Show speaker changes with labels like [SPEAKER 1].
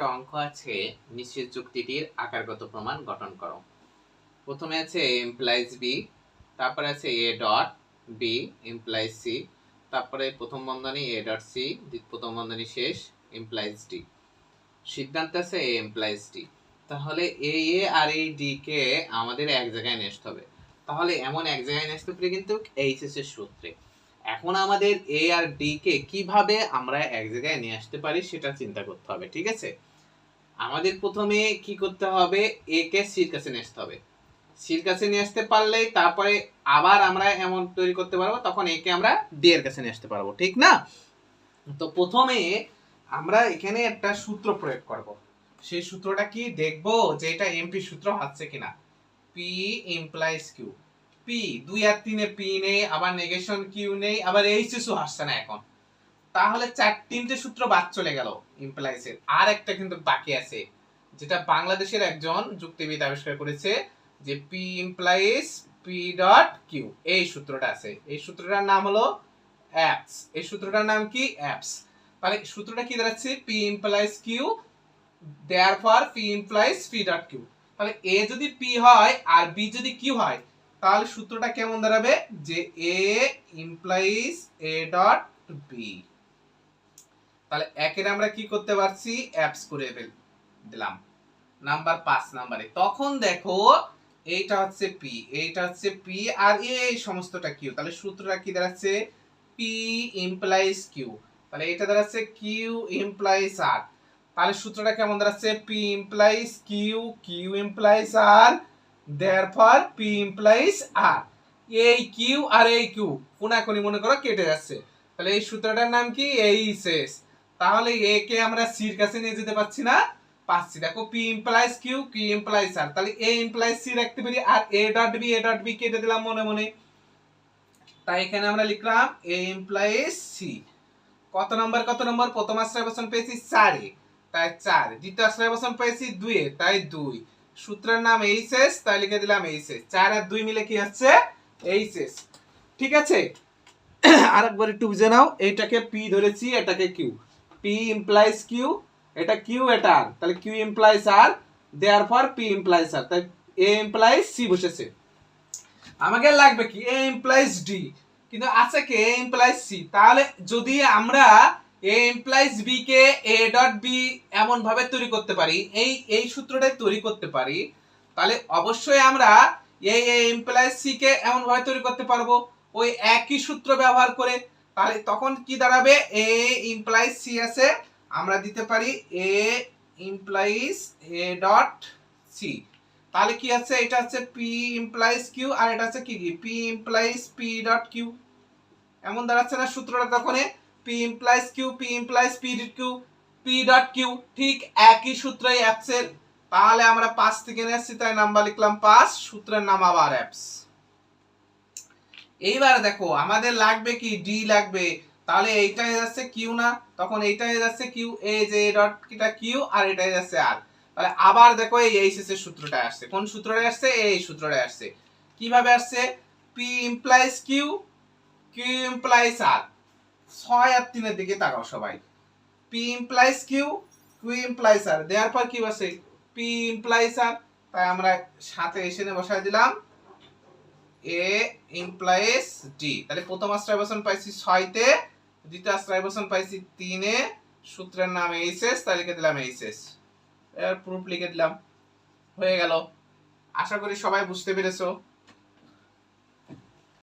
[SPEAKER 1] একটা অঙ্ক আছে, নিশ্চিত যুক্তিটির আকারগত প্রমাণ গঠন করো। প্রথমে আছে এমপ্লাইজ বি তারপরে আছে A dot B implies C তারপরে প্রথম বন্ধনী এ ডট সি প্রথম বন্ধনী শেষ এমপ্লাইজ ডি সিদ্ধান্ত আছে এ এমপ্লাইজ ডি তাহলে এ এ আর এই ডি কে আমাদের এক জায়গায় নিয়ে আসতে হবে। তাহলে এমন এক জায়গায় নিয়ে আসতে পারি কিন্তু এইচএস এর সূত্রে। এখন আমাদের এ আর ডি কে কীভাবে আমরা এক জায়গায় নিয়ে আসতে পারি সেটা চিন্তা করতে হবে, ঠিক আছে? আমাদের প্রথমে কি করতে হবে? এ কে সির কাছে নিয়ে আসতে হবে। সির কাছে নিয়ে আসতে পারলেই তারপরে আবার আমরা এমন তৈরি করতে পারব, তখন এ কে আমরা ডি এর কাছে নিয়ে আসতে পারব, ঠিক না? তো প্রথমে আমরা এখানে একটা সূত্র প্রয়োগ করব। সেই সূত্রটা কি? দেখব যে এটা এমপি সূত্র হচ্ছে কিনা। পি ইমপ্লাইজ কিউ পি দুই আর তিনে পি নেই, আবার নেগেশন কিউ নেই, আবার এইচ এসও আসছে না এখন। তাহলে চার তিনটে সূত্র বাদ চলে গেল ইমপ্লাইজের আর একটা কিন্তু বাকি আছে, যেটা বাংলাদেশের একজন যুক্তিবিদ আবিষ্কার করেছে যে P implies P dot Q এই সূত্রটা আছে। এই সূত্রটার নাম হলো অ্যাপস এই সূত্রটার নাম কি? অ্যাপস তাহলে সূত্রটা কি দাঁড়াচ্ছে? P implies Q therefore P implies P dot Q তাহলে এ যদি পি হয় আর বি যদি কিউ হয় তাহলে সূত্রটা কেমন দাঁড়াবে? যে A implies A dot B তাহলে একের আমরা কি করতে পারছি? অ্যাপস করে দিলাম। নাম্বার পাঁচ নাম্বারে তখন দেখো, এইটা হচ্ছে পি এইটা হচ্ছে পি আর এই সমস্তটা কিউ তাহলে সূত্রটা কি দাঁড়াচ্ছে? পি ইমপ্লাইজ কিউ তাহলে এটা দাঁড়াচ্ছে কিউ ইমপ্লাইজ আর তাহলে সূত্রটা কেমন দাঁড়াচ্ছে? P implies Q Q implies R therefore P implies R এই কিউ আর এই কিউ কোনাকুনি মনে করো কেটে যাচ্ছে। তাহলে এই সূত্রটার নাম কি? এই শেষ তাহলে এ কে আমরা সির কাছে নিয়ে যেতে পারছি না? পাচ্ছি দেখো P implies Q Q implies R তাহলে এ ইমপ্লাইজ সি রাখতে পারি আর A dot B A dot B কেটে দিলাম মনে মনে। তাই এখানে আমরা লিখলাম এ ইমপ্লাইজ সি কত নম্বর কত নম্বর? প্রথম আশ্রয় বসন পেয়েছি চারে। তাই চার। দ্বিতীয় আশ্রয় বসন পেয়েছি দুয়ে। তাই দুই। সূত্রের নাম এইচএস তাই লিখে দিলাম এইচএস চার আর দুই মিলে কি হচ্ছে এইচএস ঠিক আছে? আরেকবার একটু বুঝে নাও এইটাকে পি ধরেছি, এটাকে কিউ পি ইমপ্লাইজ কিউ এটা কিউ এটা আর তাহলে Q implies R therefore P implies R তাই এ ইমপ্লাইজ সি বসেছে। আমাকে লাগবে কি? এ ইমপ্লাইজ ডি কিন্তু আছে কি? এ ইমপ্লাইজ সি তাহলে যদি আমরা এ ইমপ্লাইজ বি কে এ ডট বি এমন ভাবে তৈরি করতে পারি, এই এই সূত্রটাই তৈরি করতে পারি, তাহলে অবশ্যই আমরা এই এ ইমপ্লাইজ সি কে এমন ভাবে তৈরি করতে পারব, ওই একই সূত্র ব্যবহার করে, তাহলে তখন কি দাঁড়াবে? এ ইমপ্লাইজ সি আছে, আমরা দিতে পারি A implies A dot C তাহলে কি আছে? এটা হচ্ছে পি ইমপ্লাইজ কিউ আর এটা হচ্ছে কি? কি P implies P dot Q এমন দাঁড়াচ্ছে না সূত্রটা তখন P implies Q P implies P Q P dot Q ঠিক একই সূত্রই অ্যাপসের তাহলে আমরা পাঁচ থেকে নিয়ে তাই নাম্বার লিখলাম পাঁচ, সূত্রের নাম আবার অ্যাপস এইবার দেখো, আমাদের লাগবে কি? ডি লাগবে। তাহলে এইটা হয়ে যাচ্ছে কিউ না? তখন এইটা হয়ে যাচ্ছে কিউ এ যে ডট কিটা কিউ আর এটা হয়ে যাচ্ছে আর তাহলে আবার দেখো এই এইচএস এর সূত্রটা আসছে। কোন সূত্রটা আসছে? এই সূত্রটা আসছে। কীভাবে আসছে? P implies Q Q implies R ছয় আর তিনের দিকে তাকাও সবাই। P implies Q Q implies R দেওয়ার পর কি বসে পি ইমপ্লাইজ আর তাই আমরা সাথে এসে বসায় দিলাম। এ ইমপ্লাইজ ডি তাহলে প্রথম আশ্রয় বসন পাইছি ছয়তে, দ্বিতীয় আশ্রয় পাইছি তিনে। সূত্রের নাম এইচএস তাই লিখে দিলাম এইচএস এর প্রুফ লিখে দিলাম। হয়ে গেল। আশা করি সবাই বুঝতে পেরেছ।